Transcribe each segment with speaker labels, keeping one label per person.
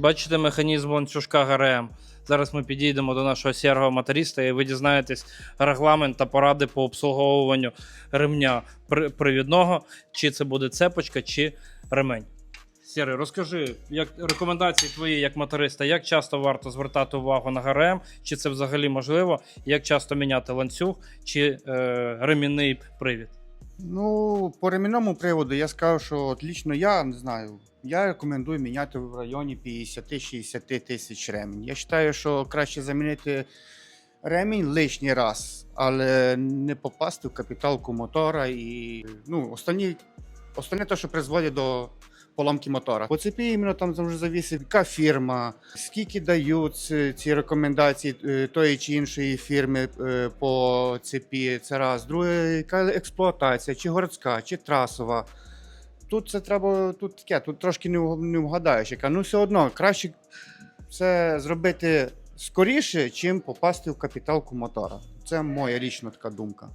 Speaker 1: Бачите механізм ланцюжка ГРМ. Зараз ми підійдемо до нашого сірого моториста, і ви дізнаєтесь регламент та поради по обслуговуванню ремня при- привідного, чи це буде цепочка, чи ремень. Сірий, розкажи, як рекомендації твої як моториста, як часто варто звертати увагу на ГРМ, чи це взагалі можливо, як часто міняти ланцюг чи е, ремінний привід?
Speaker 2: Ну, по ремінному приводу я скажу, що от лічно я не знаю. Я рекомендую міняти в районі 50-60 тисяч ремінь. Я вважаю, що краще замінити ремінь лишній раз, але не попасти в капіталку мотора і ну, останні, останнє те, що призводить до поломки мотора. По цепі іменно там завжди завісить, яка фірма, скільки дають ці, ці рекомендації е, тої чи іншої фірми е, по цепі. Це раз. Друге, яка експлуатація, чи городська, чи трасова. Тут це треба, тут таке, тут трошки не, не вгадаєш, яка. Ну, все одно краще це зробити скоріше, чим попасти в капіталку мотора. Це моя лічна така думка.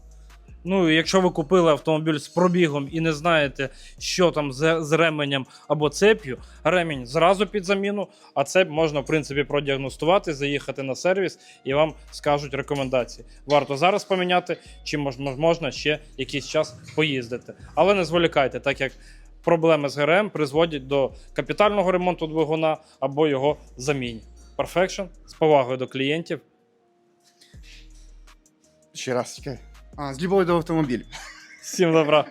Speaker 1: Ну, якщо ви купили автомобіль з пробігом і не знаєте, що там з, з ременем або цеп'ю, ремінь зразу під заміну, а цеп можна, в принципі, продіагностувати, заїхати на сервіс і вам скажуть рекомендації. Варто зараз поміняти, чи мож, мож- можна ще якийсь час поїздити. Але не зволікайте, так як проблеми з ГРМ призводять до капітального ремонту двигуна або його заміні. Perfection з повагою до клієнтів.
Speaker 2: Ще раз чекай. А, з любов'ю до автомобіль
Speaker 1: Всім добра!